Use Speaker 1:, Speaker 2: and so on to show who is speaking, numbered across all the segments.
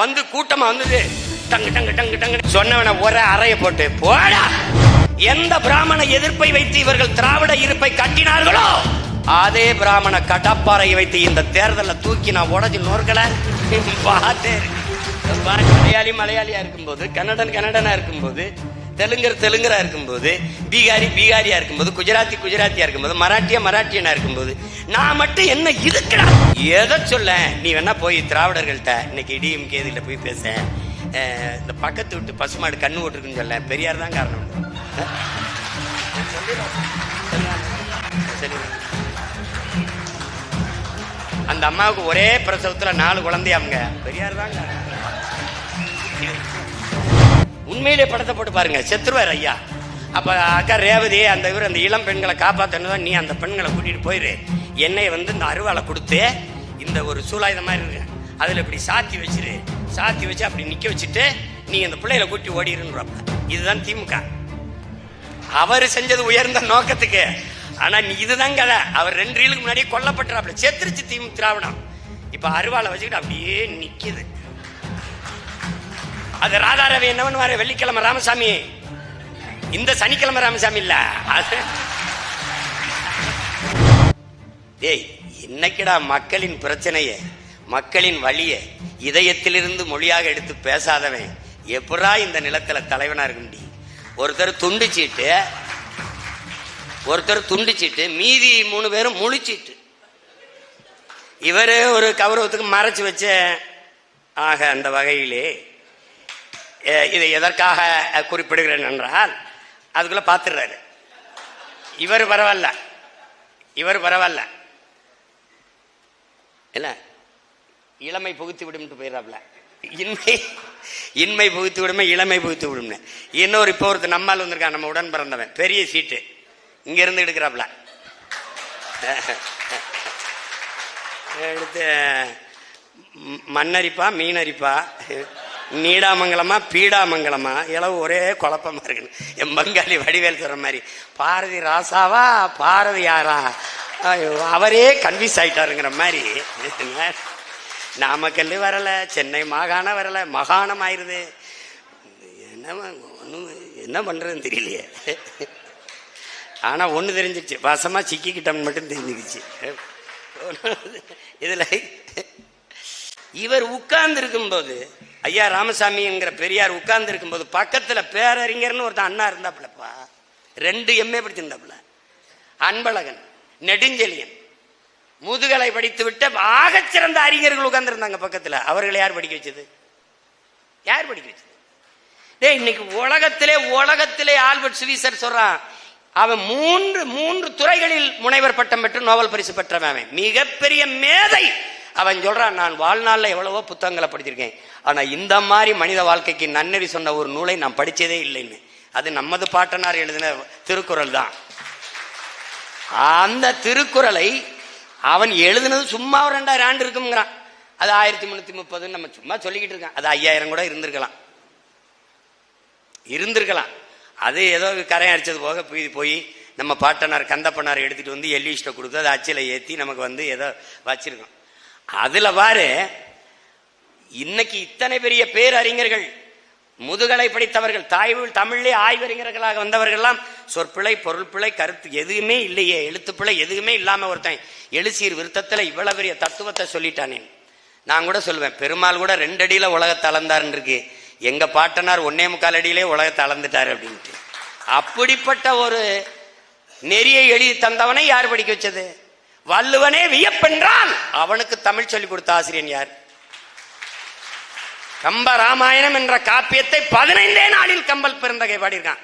Speaker 1: வந்து கூட்டமா வந்தது டங்கு டங்கு டங்கு டங்கு சொன்னவன ஒரே அறைய போட்டு போடா எந்த பிராமண எதிர்ப்பை வைத்து இவர்கள் திராவிட இருப்பை கட்டினார்களோ அதே பிராமண கடப்பாறையை வைத்து இந்த தேர்தலில் தூக்கி நான் உடஞ்சி நோர்கல பார்த்தேன் மலையாளி மலையாளியா இருக்கும்போது கன்னடன் கன்னடனா இருக்கும்போது தெலுங்கர் தெலுங்கரா இருக்கும்போது பீகாரி பீகாரியா இருக்கும்போது குஜராத்தி குஜராத்தியா இருக்கும்போது மராட்டியா மராட்டியனா இருக்கும்போது நான் மட்டும் என்ன இதுக்குடா எதை சொல்ல நீ வேணா போய் திராவிடர்கள்ட்ட இன்னைக்கு இடியும் கேதுகிட்ட போய் பேச இந்த பக்கத்து விட்டு பசுமாடு கண்ணு ஓட்டுருக்குன்னு சொல்ல பெரியார் தான் காரணம் அந்த அம்மாவுக்கு ஒரே பிரசவத்தில் நாலு குழந்தையாமுங்க பெரியார் தான் காரணம் உண்மையிலே படத்தை போட்டு பாருங்க செத்துருவார் ஐயா அப்போ அக்கா ரேவதி அந்த இவர் அந்த இளம் பெண்களை காப்பாத்தணுதான் நீ அந்த பெண்களை கூட்டிகிட்டு போயிரு என்னை வந்து இந்த அருவாலை கொடுத்து இந்த ஒரு சூலாயுதம் மாதிரி இருக்கு அதில் இப்படி சாத்தி வச்சிரு சாத்தி வச்சு அப்படி நிற்க வச்சுட்டு நீ அந்த பிள்ளைகளை கூட்டி ஓடிடுன்றப்ப இதுதான் திமுக அவர் செஞ்சது உயர்ந்த நோக்கத்துக்கு ஆனால் நீ இதுதான் கதை அவர் ரெண்டு ரீலுக்கு முன்னாடியே கொல்லப்பட்டுறாப்புல செத்துருச்சு திமுக திராவிடம் இப்போ அருவாலை வச்சுக்கிட்டு அப்படியே நிற்கிது அது ராதாரவி என்ன பண்ணுவாரு வெள்ளிக்கிழமை ராமசாமி இந்த சனிக்கிழமை ராமசாமி இல்ல அது இன்னைக்குடா மக்களின் பிரச்சனைய மக்களின் வழிய இதயத்திலிருந்து மொழியாக எடுத்து பேசாதவன் எப்படா இந்த நிலத்துல தலைவனா இருக்க முடியும் ஒருத்தர் துண்டிச்சிட்டு ஒருத்தர் துண்டிச்சிட்டு மீதி மூணு பேரும் முழிச்சிட்டு இவர் ஒரு கௌரவத்துக்கு மறைச்சு வச்ச ஆக அந்த வகையிலே இது எதற்காக குறிப்பிடுகிறேன் என்றால் அதுக்குள்ள பார்த்துடுறாரு இவர் பரவாயில்ல இவர் பரவாயில்ல என்ன இளமை புகுத்து விடும் போயிடறாப்ல இன்மை இன்மை புகுத்து விடுமே இளமை புகுத்து விடும்னு இன்னொரு இப்போ ஒருத்தர் நம்மால் வந்திருக்கான் நம்ம உடன் பிறந்தவன் பெரிய சீட்டு இருந்து எடுக்கிறாப்ல எடுத்து மண்ணரிப்பா மீனரிப்பா நீடாமங்கலமா பீடாமங்கலமா எல்லாம் ஒரே குழப்பமா இருக்கு என் பங்காளி வடிவேல் சொல்ற மாதிரி பாரதி ராசாவா பாரதி யாரா அவரே கன்வியூஸ் ஆயிட்டாருங்கிற மாதிரி நாமக்கல் வரலை சென்னை மாகாணம் வரலை மகாணம் ஆயிருது என்ன ஒன்றும் என்ன பண்ணுறதுன்னு தெரியலையே ஆனால் ஒன்று தெரிஞ்சிச்சு வசமாக சிக்கிக்கிட்டோம்னு மட்டும் தெரிஞ்சிருச்சு இதில் இவர் உட்கார்ந்து இருக்கும்போது ஐயா ராமசாமிங்கிற பெரியார் உட்கார்ந்து இருக்கும்போது பக்கத்தில் பேரறிஞர்னு ஒருத்தன் அண்ணா இருந்தாப்புலப்பா ரெண்டு எம்ஏ படிச்சிருந்தாப்புல அன்பழகன் நெடுஞ்செலியன் முதுகலை படித்து விட்ட ஆகச்சிறந்த அறிஞர்கள் உட்கார்ந்துருந்தாங்க பக்கத்தில் அவர்களை யார் படிக்க வச்சது யார் படிக்க வச்சது டே இன்னைக்கு உலகத்திலே உலகத்திலே ஆல்பர்ட் ஸ்வீசர் சொல்றான் அவன் மூன்று மூன்று துறைகளில் முனைவர் பட்டம் பெற்று நோபல் பரிசு பெற்றவன் மிகப்பெரிய மேதை அவன் சொல்கிறான் நான் வாழ்நாளில் எவ்வளவோ புத்தகங்களை படிச்சிருக்கேன் ஆனால் இந்த மாதிரி மனித வாழ்க்கைக்கு நன்னெறி சொன்ன ஒரு நூலை நான் படித்ததே இல்லைன்னு அது நமது பாட்டனார் எழுதின திருக்குறள் தான் அந்த திருக்குறளை அவன் எழுதுனது சும்மா ஒரு ரெண்டாயிரம் ஆண்டு இருக்குங்கிறான் அது ஆயிரத்தி முந்நூற்றி முப்பதுன்னு நம்ம சும்மா சொல்லிக்கிட்டு இருக்கான் அது ஐயாயிரம் கூட இருந்திருக்கலாம் இருந்திருக்கலாம் அது ஏதோ கரையை அடிச்சது போக போய் போய் நம்ம பாட்டனார் கந்தப்பனார் எடுத்துகிட்டு வந்து எல்லிஸ்ட்டை கொடுத்து அதை அச்சில ஏற்றி நமக்கு வந்து ஏதோ வச்சிருக்கோம் அதுல பாரு இன்னைக்கு இத்தனை பெரிய பேரறிஞர்கள் முதுகலை படித்தவர்கள் தாய்வில் தமிழ்லேயே ஆய்வறிஞர்களாக வந்தவர்கள்லாம் சொற்பிழை பொருள்பிழை கருத்து எதுவுமே இல்லையே எழுத்துப்பிழை எதுவுமே இல்லாமல் ஒருத்தன் எழுசீர் விருத்தத்தில் இவ்வளவு பெரிய தத்துவத்தை சொல்லிட்டானே நான் கூட சொல்லுவேன் பெருமாள் கூட ரெண்டு உலகத்தை அளந்தாருன்னு இருக்கு எங்கள் பாட்டனார் ஒன்னே முக்கால் அடியிலே உலகத்தை அளந்துட்டாரு அப்படின்ட்டு அப்படிப்பட்ட ஒரு நெறியை எழுதி தந்தவனை யார் படிக்க வச்சது வள்ளுவனே வியப்பென்றான் அவனுக்கு தமிழ் சொல்லிக் கொடுத்த ஆசிரியன் யார் கம்ப ராமாயணம் என்ற காப்பியத்தை பதினைந்தே நாளில் கம்பல் பெருந்தகை பாடியிருக்கான்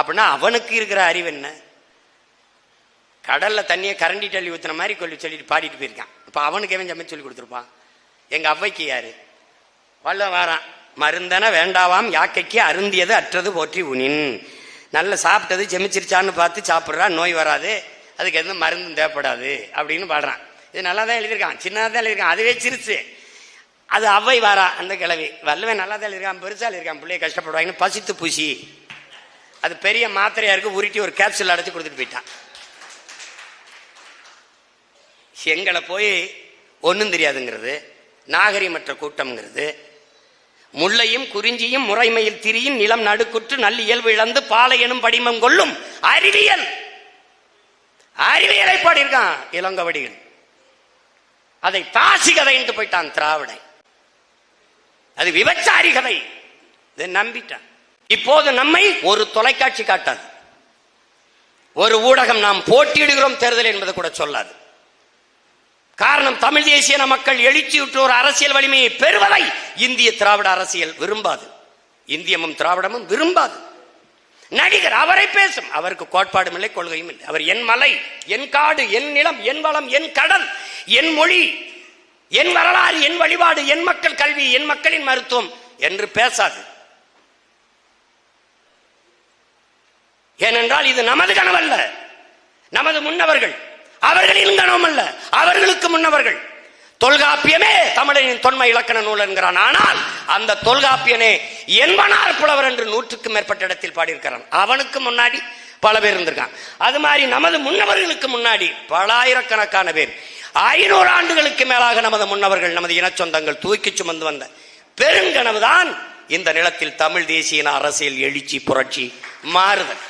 Speaker 1: அப்படின்னா அவனுக்கு இருக்கிற அறிவு என்ன கடல்ல தண்ணியை கரண்டி தள்ளி ஊத்துன மாதிரி கொல்லி சொல்லிட்டு பாடிட்டு போயிருக்கான் இப்ப அவனுக்கு எவன் சமைச்சு சொல்லி கொடுத்துருப்பான் எங்க அவ்வைக்கு யாரு வல்ல வாரான் மருந்தன வேண்டாவாம் யாக்கைக்கு அருந்தியது அற்றது போற்றி உனின் நல்ல சாப்பிட்டது ஜெமிச்சிருச்சான்னு பார்த்து சாப்பிட்றா நோய் வராது அதுக்கு எதுவும் மருந்தும் தேவைப்படாது அப்படின்னு பாடுறான் இது நல்லா தான் எழுதியிருக்கான் சின்னதாக தான் எழுதியிருக்கான் அதுவே சிரிச்சு அது அவை வாரா அந்த கிழவி வல்லவன் நல்லா தான் எழுதியிருக்கான் பெருசாக எழுதியிருக்கான் பிள்ளைய கஷ்டப்படுவாங்கன்னு பசித்து பூசி அது பெரிய மாத்திரையா இருக்கு உருட்டி ஒரு கேப்சூல் அடைச்சி கொடுத்துட்டு போயிட்டான் எங்களை போய் ஒன்றும் தெரியாதுங்கிறது நாகரிகமற்ற கூட்டம்ங்கிறது முல்லையும் குறிஞ்சியும் முறைமையில் திரியும் நிலம் நடுக்குற்று இயல்பு இழந்து பாலை எனும் படிமம் கொள்ளும் அறிவியல் அறிவியலை பாடியிருக்கான் இளங்கவடிகள் அதை தாசி கதை போயிட்டான் திராவிட அது விபச்சாரி கதை இதை நம்பிட்டான் இப்போது நம்மை ஒரு தொலைக்காட்சி காட்டாது ஒரு ஊடகம் நாம் போட்டியிடுகிறோம் தேர்தல் என்பது கூட சொல்லாது காரணம் தமிழ் தேசிய மக்கள் எழுச்சியுற்றோர் அரசியல் வலிமையை பெறுவதை இந்திய திராவிட அரசியல் விரும்பாது இந்தியமும் திராவிடமும் விரும்பாது நடிகர் அவரை பேசும் அவருக்கு கோட்பாடும் இல்லை கொள்கையும் இல்லை அவர் என் மலை என் காடு என் நிலம் என் வளம் என் கடல் என் மொழி என் வரலாறு என் வழிபாடு என் மக்கள் கல்வி என் மக்களின் மருத்துவம் என்று பேசாது ஏனென்றால் இது நமது கனவல்ல நமது முன்னவர்கள் அவர்களின் கனவம் அல்ல அவர்களுக்கு முன்னவர்கள் தொல்காப்பியமே தமிழனின் தொன்மை இலக்கண நூல் என்கிறான் ஆனால் அந்த தொல்காப்பியனே என்பனார் புலவர் என்று நூற்றுக்கும் மேற்பட்ட இடத்தில் பாடியிருக்கிறான் அவனுக்கு முன்னாடி பல பேர் இருந்திருக்கான் அது மாதிரி நமது முன்னவர்களுக்கு முன்னாடி பல ஆயிரக்கணக்கான பேர் ஐநூறு ஆண்டுகளுக்கு மேலாக நமது முன்னவர்கள் நமது இனச்சொந்தங்கள் தூக்கி சுமந்து வந்த பெருங்கனவுதான் இந்த நிலத்தில் தமிழ் தேசிய அரசியல் எழுச்சி புரட்சி மாறுதல்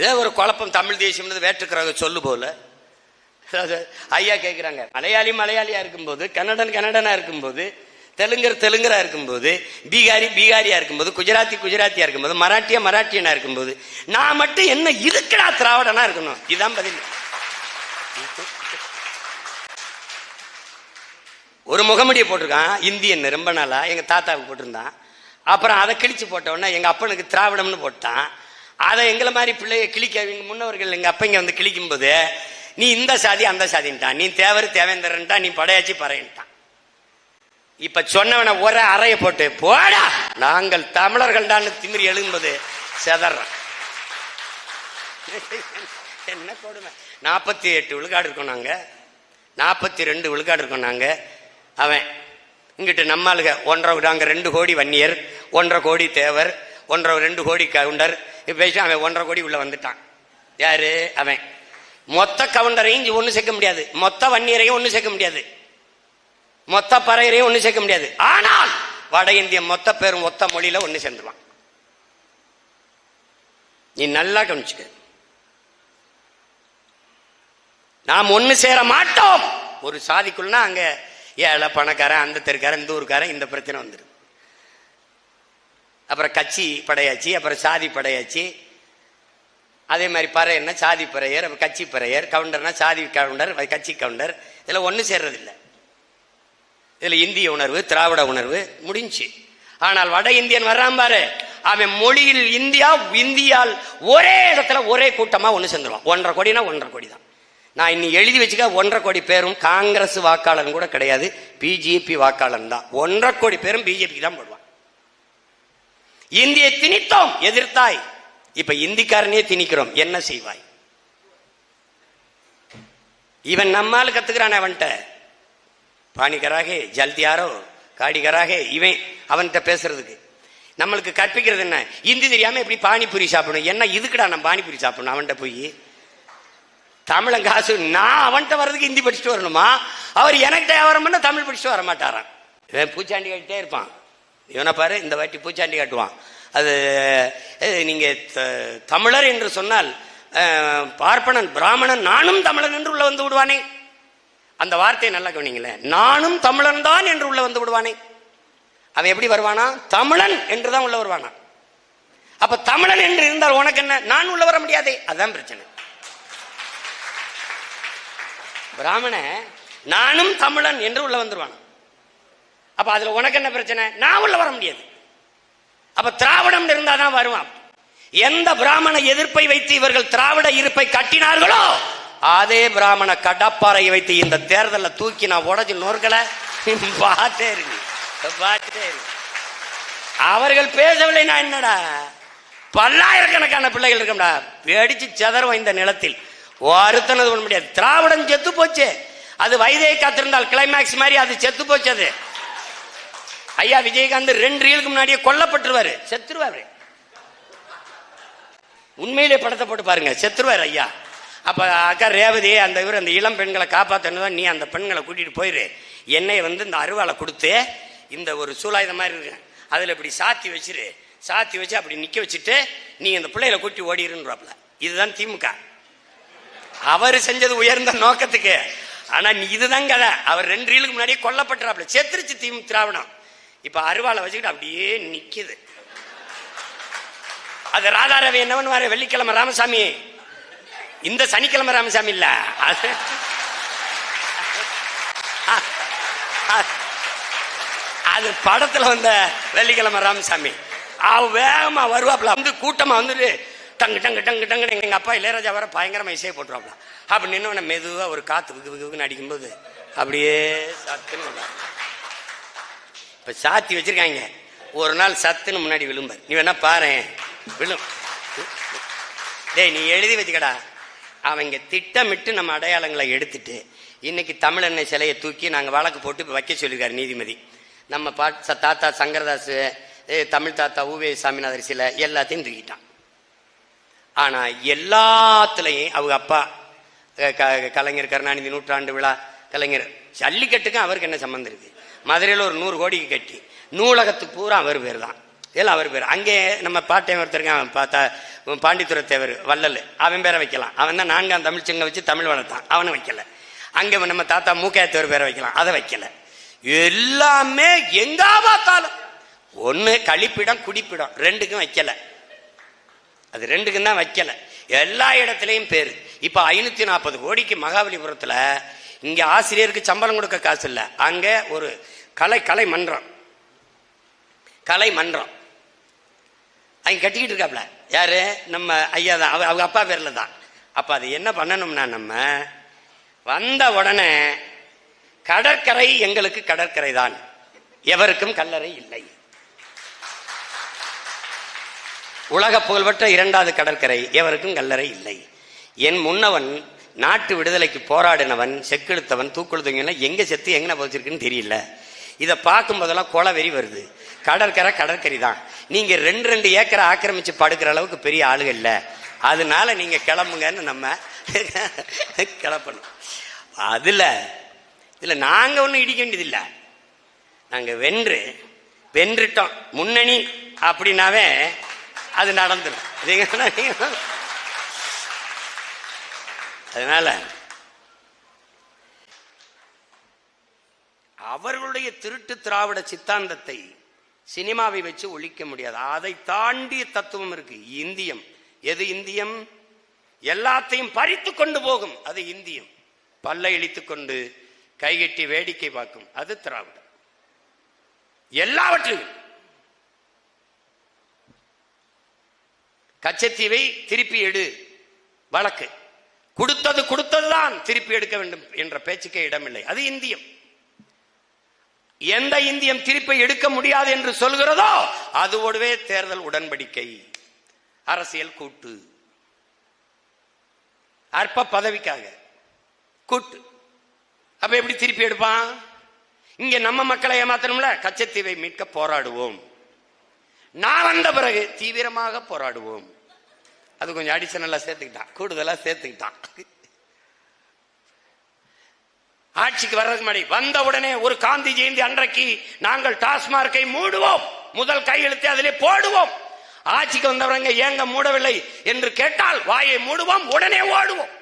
Speaker 1: இதே ஒரு குழப்பம் தமிழ் தேசியம்னு வேற்றுக்கிறாங்க சொல்லு போல ஐயா கேட்குறாங்க மலையாளி மலையாளியாக இருக்கும்போது கன்னடன் கன்னடனாக இருக்கும்போது தெலுங்கர் தெலுங்கராக இருக்கும்போது பீகாரி பீகாரியாக இருக்கும்போது குஜராத்தி குஜராத்தியாக இருக்கும்போது மராட்டியா மராட்டியனாக இருக்கும்போது நான் மட்டும் என்ன இருக்கடா திராவிடனாக இருக்கணும் இதுதான் பதில் ஒரு முகமடியை போட்டிருக்கான் இந்தியன் ரொம்ப நாளாக எங்கள் தாத்தாவுக்கு போட்டிருந்தான் அப்புறம் அதை கிழிச்சு போட்டோன்னே எங்கள் அப்பனுக்கு திராவிடம்னு போட்டான் அதை எங்களை மாதிரி பிள்ளைய கிளிக்க எங்கள் முன்னவர்கள் எங்கள் அப்பங்க வந்து போது நீ இந்த சாதி அந்த சாதின்ட்டான் நீ தேவர் தேவேந்திரன்ட்டா நீ படையாச்சி பறையின்ட்டான் இப்ப சொன்னவன ஒரு அறைய போட்டு போடா நாங்கள் தமிழர்கள் தான் திமிரி எழுதும்போது செதறான் என்ன கொடுமை நாற்பத்தி எட்டு விழுக்காடு இருக்கோம் நாங்கள் நாற்பத்தி ரெண்டு விழுக்காடு இருக்கோம் நாங்கள் அவன் இங்கிட்டு நம்மளுக்கு ஒன்றரை நாங்கள் ரெண்டு கோடி வன்னியர் ஒன்றரை கோடி தேவர் ஒன்றரை ரெண்டு கோடி கவுண்டர் பேசி அவன் ஒன்றரை கோடி உள்ளே வந்துட்டான் யாரு அவன் மொத்த கவுண்டரையும் ஒன்றும் சேர்க்க முடியாது மொத்த வன்னியரையும் ஒன்றும் சேர்க்க முடியாது மொத்த பறையரையும் ஒன்றும் சேர்க்க முடியாது ஆனால் வட இந்திய மொத்த பேரும் மொத்த மொழியில் ஒன்று சேர்ந்துருவான் நீ நல்லா கவனிச்சுக்க நாம் ஒன்று சேர மாட்டோம் ஒரு சாதிக்குள்ளனா அங்கே ஏழை பணக்காரன் அந்த தெருக்காரன் இந்த ஊருக்காரன் இந்த பிரச்சனை வந்துடும் அப்புறம் கட்சி படையாச்சு அப்புறம் சாதி படையாச்சு அதே மாதிரி பறையர்னா சாதி பறையர் அப்புறம் கட்சி பறையர் கவுண்டர்னா சாதி கவுண்டர் கட்சி கவுண்டர் இதில் ஒன்றும் சேர்றதில்லை இதில் இந்திய உணர்வு திராவிட உணர்வு முடிஞ்சு ஆனால் வட இந்தியன் வர்றான் பாரு அவன் மொழியில் இந்தியா இந்தியால் ஒரே இடத்துல ஒரே கூட்டமாக ஒன்று சேர்ந்துருவான் ஒன்றரை கோடினா ஒன்றரை கோடி தான் நான் இன்னும் எழுதி வச்சுக்க ஒன்றரை கோடி பேரும் காங்கிரஸ் வாக்காளன் கூட கிடையாது பிஜேபி வாக்காளன் தான் ஒன்றரை கோடி பேரும் பிஜேபிக்கு தான் போடும் இந்தியை திணித்தோம் எதிர்த்தாய் இப்ப இந்திக்காரனே திணிக்கிறோம் என்ன செய்வாய் இவன் நம்மால் கத்துக்கிறான் அவன்கிட்ட பாணிகராக ஜல்தியாரோ காடிகராக இவன் அவன்கிட்ட பேசுறதுக்கு நம்மளுக்கு கற்பிக்கிறது என்ன இந்தி தெரியாம எப்படி பானிபூரி சாப்பிடணும் என்ன இதுக்குடா நான் பானிபூரி சாப்பிடணும் அவன்கிட்ட போய் தமிழன் காசு நான் அவன்கிட்ட வர்றதுக்கு ஹிந்தி படிச்சுட்டு வரணுமா அவர் எனக்கு தயாரம் பண்ண தமிழ் படிச்சுட்டு வர மாட்டாரான் பூச்சாண்டி கட்டிட்டே இருப்பான் இவனை பாரு இந்த வாட்டி பூச்சாண்டி காட்டுவான் அது நீங்கள் தமிழர் என்று சொன்னால் பார்ப்பனன் பிராமணன் நானும் தமிழன் என்று உள்ள வந்து விடுவானே அந்த வார்த்தையை நல்லா கவனிங்களே நானும் தமிழன் தான் என்று உள்ள வந்து விடுவானே அவன் எப்படி வருவானா தமிழன் என்று தான் உள்ள வருவானா அப்ப தமிழன் என்று இருந்தால் உனக்கு என்ன நான் உள்ள வர முடியாதே அதுதான் பிரச்சனை பிராமண நானும் தமிழன் என்று உள்ள வந்துருவானா அப்போ அதில் உனக்கு என்ன பிரச்சனை நான் உள்ள வர முடியாது அப்போ திராவிடம் இருந்தால் தான் வருவான் எந்த பிராமண எதிர்ப்பை வைத்து இவர்கள் திராவிட இருப்பை கட்டினார்களோ அதே பிராமண கடப்பாறை வைத்து இந்த தேர்தலில் தூக்கி நான் உடஞ்சி நொறுக்கலை பார்த்தே இருக்கு அவர்கள் பேசவில்லை நான் என்னடா பல்லாயிரக்கணக்கான பிள்ளைகள் இருக்கா வெடிச்சு செதறும் இந்த நிலத்தில் ஒருத்தனது பண்ண முடியாது திராவிடம் செத்து போச்சு அது வயதை காத்திருந்தால் கிளைமேக்ஸ் மாதிரி அது செத்து போச்சு அது ஐயா விஜயகாந்த் ரெண்டு ரீலுக்கு முன்னாடியே கொல்லப்பட்டுருவாரு செத்துருவாரு உண்மையிலே படத்தை போட்டு பாருங்க செத்துருவாரு ஐயா அப்போ அக்கா ரேவதி அந்த இவர் அந்த இளம் பெண்களை காப்பாற்றணும் நீ அந்த பெண்களை கூட்டிகிட்டு போயிரு என்னை வந்து இந்த அருவாளை கொடுத்து இந்த ஒரு சூலாயுதம் மாதிரி இருக்கு அதில் இப்படி சாத்தி வச்சிரு சாத்தி வச்சு அப்படி நிற்க வச்சுட்டு நீ அந்த பிள்ளைகளை கூட்டி ஓடிடுன்றாப்ல இதுதான் திமுக அவர் செஞ்சது உயர்ந்த நோக்கத்துக்கு ஆனால் நீ இதுதான் கதை அவர் ரெண்டு ரீலுக்கு முன்னாடியே கொல்லப்பட்டுறாப்ல செத்துருச்சு திமுக திராவிடம் இப்போ அருவாளை வச்சுக்கிட்டு அப்படியே நிற்கிது அது ராதாரவி என்னவன் வர வெள்ளிக்கிழமை ராமசாமி இந்த சனிக்கிழமை ராமசாமி இல்ல அது அது படத்துல வந்த வெள்ளிக்கிழமை ராமசாமி அவ வேகமா வருவாப்ல வந்து கூட்டமா வந்துட்டு டங்கு டங்கு டங்கு டங்கு எங்க அப்பா இளையராஜா வர பயங்கரமா இசையை போட்டுருவாப்ல அப்படி நின்று மெதுவா ஒரு காத்து விகு விகுன்னு அடிக்கும்போது அப்படியே சத்துன்னு இப்போ சாத்தி வச்சிருக்காங்க ஒரு நாள் சத்துன்னு முன்னாடி விழும்பார் நீ வேணா பாரு விழும் டேய் நீ எழுதி வச்சுக்கடா அவங்க திட்டமிட்டு நம்ம அடையாளங்களை எடுத்துட்டு இன்னைக்கு தமிழெண்ணெய் சிலையை தூக்கி நாங்கள் வழக்கு போட்டு இப்போ வைக்க சொல்லியிருக்காரு நீதிமதி நம்ம பாட் தாத்தா சங்கரதாஸ் தமிழ் தாத்தா ஊவே சாமிநாதர் சிலை எல்லாத்தையும் தூக்கிட்டான் ஆனால் எல்லாத்துலேயும் அவங்க அப்பா கலைஞர் கருணாநிதி நூற்றாண்டு விழா கலைஞர் ஜல்லிக்கட்டுக்கும் அவருக்கு என்ன சம்மந்திருக்கு மதுரையில் ஒரு நூறு கோடிக்கு கட்டி நூலகத்துக்கு பூரா அவர் பேர் தான் இதெல்லாம் அவர் பேர் அங்கே நம்ம ஒருத்தருங்க ஒருத்தருக்கான் பார்த்தா பாண்டித்துறை தேவர் வள்ளல் அவன் பேரை வைக்கலாம் அவன் தான் நான்காம் தமிழ் சிங்கம் வச்சு தமிழ் வளர்த்தான் அவனை வைக்கல அங்கே நம்ம தாத்தா மூக்கையத்தேவர் பேரை வைக்கலாம் அதை வைக்கல எல்லாமே எங்கா பார்த்தாலும் ஒன்று கழிப்பிடம் குடிப்பிடம் ரெண்டுக்கும் வைக்கலை அது ரெண்டுக்கும் தான் வைக்கலை எல்லா இடத்துலையும் பேர் இப்போ ஐநூற்றி நாற்பது கோடிக்கு மகாபலிபுரத்தில் இங்கே ஆசிரியருக்கு சம்பளம் கொடுக்க காசு இல்லை அங்கே ஒரு கலை கலை மன்றம் கலை மன்றம் அங்க கட்டிக்கிட்டு இருக்காப்ல யார் நம்ம ஐயா தான் அவங்க அப்பா பேரில் தான் அப்போ அது என்ன பண்ணணும்னா நம்ம வந்த உடனே கடற்கரை எங்களுக்கு கடற்கரை தான் எவருக்கும் கல்லறை இல்லை உலக புகழ்பெற்ற இரண்டாவது கடற்கரை எவருக்கும் கல்லறை இல்லை என் முன்னவன் நாட்டு விடுதலைக்கு போராடினவன் செக்கெடுத்தவன் தூக்குழுதுங்கன்னா எங்கே செத்து எங்கே போச்சிருக்குன்னு தெரியல இதை பார்க்கும்போதெல்லாம் கொலை வெறி வருது கடற்கரை கடற்கரை தான் நீங்கள் ரெண்டு ரெண்டு ஏக்கரை ஆக்கிரமிச்சு படுக்கிற அளவுக்கு பெரிய ஆளுகள் இல்லை அதனால நீங்கள் கிளம்புங்கன்னு நம்ம கிளப்பணும் அதில் இதில் நாங்கள் ஒன்றும் இடிக்க வேண்டியதில்லை நாங்கள் வென்று வென்றுட்டோம் முன்னணி அப்படின்னாவே அது நடந்துடும் அதனால அவர்களுடைய திருட்டு திராவிட சித்தாந்தத்தை சினிமாவை வச்சு ஒழிக்க முடியாது அதை தாண்டிய தத்துவம் இருக்கு இந்தியம் எது இந்தியம் எல்லாத்தையும் பறித்து கொண்டு போகும் அது இந்தியம் பல்லை இழித்து கொண்டு கைகட்டி வேடிக்கை பார்க்கும் அது திராவிடம் எல்லாவற்றையும் கச்சத்தீவை திருப்பி எடு வழக்கு கொடுத்தது கொடுத்ததுதான் திருப்பி எடுக்க வேண்டும் என்ற பேச்சுக்கே இடமில்லை அது இந்தியம் எந்த இந்தியம் திருப்பி எடுக்க முடியாது என்று சொல்கிறதோ அதுவோடவே தேர்தல் உடன்படிக்கை அரசியல் கூட்டு அற்ப பதவிக்காக கூட்டு அப்ப எப்படி திருப்பி எடுப்பான் இங்க நம்ம மக்களை ஏமாத்தணும்ல கச்சத்தீவை மீட்க போராடுவோம் நான் வந்த பிறகு தீவிரமாக போராடுவோம் அது கொஞ்சம் அடிஷனலா சேர்த்துக்கிட்டான் கூடுதலா சேர்த்துக்கிட்டான் ஆட்சிக்கு வர்றதுக்கு முன்னாடி வந்த உடனே ஒரு காந்தி ஜெயந்தி அன்றைக்கு நாங்கள் டாஸ்மார்க்கை மூடுவோம் முதல் கையெழுத்து அதிலே போடுவோம் ஆட்சிக்கு வந்தவரங்க ஏங்க மூடவில்லை என்று கேட்டால் வாயை மூடுவோம் உடனே ஓடுவோம்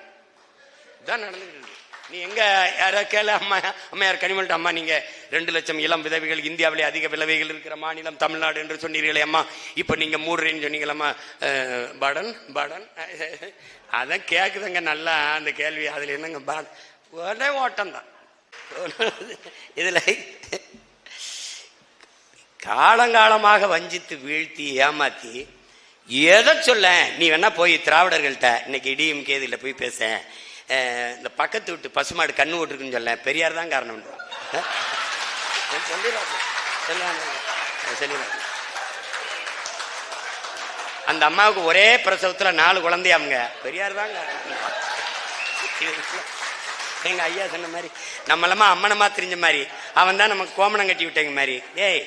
Speaker 1: இதான் நடந்துட்டு நீ எங்க யாரோ கேள அம்மா அம்மையார் கனிமல்ட்ட அம்மா நீங்க ரெண்டு லட்சம் இளம் விதவைகள் இந்தியாவிலே அதிக விதவைகள் இருக்கிற மாநிலம் தமிழ்நாடு என்று சொன்னீர்களே அம்மா இப்ப நீங்க மூடுறேன்னு சொன்னீங்களம்மா படன் படன் அதான் கேக்குதுங்க நல்லா அந்த கேள்வி அதுல என்னங்க பாடன் ஒரே ஓட்டம்தான் இதில் காலங்காலமாக வஞ்சித்து வீழ்த்தி ஏமாத்தி எதை சொல்ல நீ வேணா போய் திராவிடர்கள்ட்ட இன்னைக்கு இடியும் கேதியில் போய் பேச இந்த பக்கத்து விட்டு பசுமாடு கண்ணு விட்டுருக்குன்னு சொல்ல பெரியார் தான் காரணம் அந்த அம்மாவுக்கு ஒரே பிரசவத்தில் நாலு குழந்தையாமுங்க பெரியார் தான் காரணம் எங்கள் ஐயா சொன்ன மாதிரி நம்மளமா அம்மனமா தெரிஞ்ச மாதிரி அவன் தான் நமக்கு கோமணம் கட்டி விட்டேங்க மாதிரி ஏய்